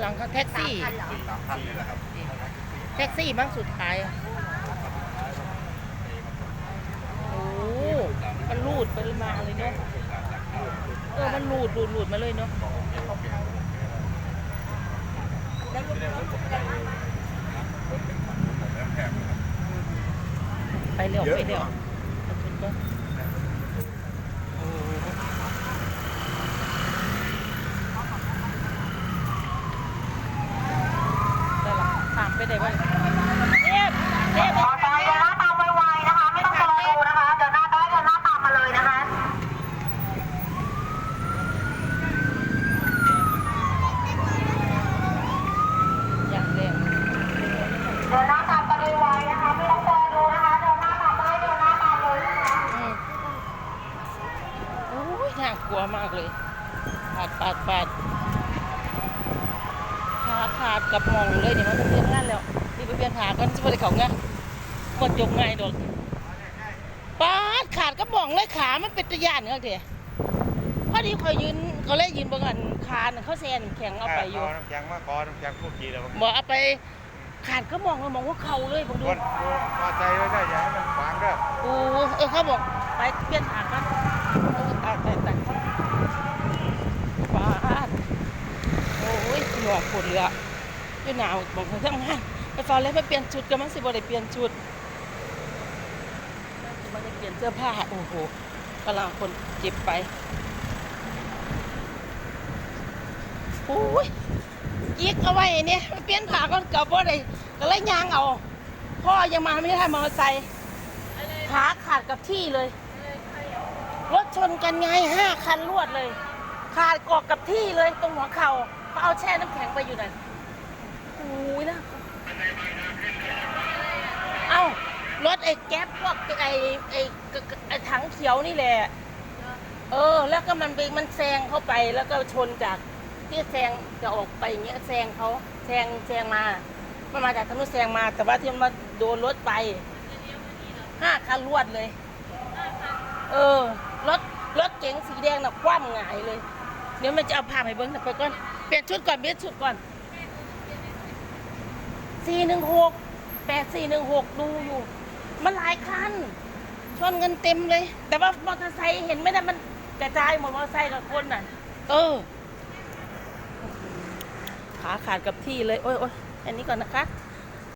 หลังเขาแท็กซี่ สามคันเหรอสามพันนี่แหละครับแท็กซี่บ้างสุดท้ายอะโอ้มันรูดไปมาเลยเนาะ เออ มันรูดรูดรูดมาเลยเนาะ แล้วรถรถผมเป็นอะไรบ้างไปเร็วไปเร็วขอบคุณก็โอ้ได้ละถาม ไปได้บ้างเอ๊ะเอ๊ะมอไซค์เดินหน้าตามไวๆนะคะ ไม่ต้องรอดูนะคะเดินหน้าได้เดินหน้าตามมาเลยนะคะอย่างเร็วเดินหน้าตามกันไวๆนะคะ ไม่ต้องรอดูนะคะเดินหน้าตามได้เดินหน้าตามเลยนะคะอืมโอ้ยน่ากลัวมากเลยปาดปาดปาด ขาขาดกับหมองเลยเนี่ยมันเป็นเรื่องงานแล้วนี่ไปเปลี่ยนขาก่อนจะไปได้เขาไงหมดยกไงดอกปาดขาดกับหมองเลยขามันเป็นตะยานเนอะเถอะพอดีคอยยืนเขาเลยยืนบางอันคานเขาแซนแข็งเอาไปอยู่น้ำแข็งมาขอน้ำแข็งพูดกี่แล้วบอกเอาไปขาดก็มองเลยมองว่าเขาเลยผมดูวนพอใจไว้ได้อย่าให้มันขวางเด้อโอ้เออเขาบอกไปเปลี่ยนขากันเออตายตายตายป้าดโอ้ยหนวกปวดเลยอะ อยู่หนาวบอกให้ทำงานไปฟอนเลยไปเปลี่ยนชุดกันมั้งสิบ่ได้เปลี่ยนชุดมันได้เปลี่ยนเสื้อผ้าโอ้โหกำลังคนเจ็บไปโอ้ยยิกเอาไว้เนี่ยไปเปลี่ยนผ้าก่อนกับว่ได้ก็เลยยางเอาพ่อยังมาไม่ได้มอเตอร์ไซค์ขาขาดกับที่เลยรถชนกันไงห้าคันรวดเลย ขาดเกาะกับที่เลยตรงหัวเข่าเขาเอาแช่น้ำแข็งไปอยู่นั่น อ้ยนะเอ้ารถไอ้แก๊ปพวกไอ้ไอ้ไอ้ถังเขียวนี่แหละ เออ แล้วก็มันไปมันแซงเข้าไปแล้วก็ชนจากที่แซงจะออกไปอย่างเงี้ยแซงเขาแซงแซงมา มันมาจากถนนแซงมา แต่ว่าที่มันมาโดนรถไปห้าคันรวดเลย เออ รถรถเก๋งสีแดงน่ะคว่ำหงายเลย เดี๋ยวมันจะเอาผ้าไปเบิ้งแต่ไปก่อน เปลี่ยนชุดก่อนเปลี่ยนชุดก่อน สี่หนึ่งหกแปดสี่หนึ่งหกดูอยู่ มันหลายคันชนเงินเต็มเลย แต่ว่ามอเตอร์ไซค์เห็นไหมนะมันกระจายหมดมอเตอร์ไซค์กับคนน่ะ เออขาขาดกับที่เลย โอ้ยโอ้ยอันนี้ก่อนนะคะ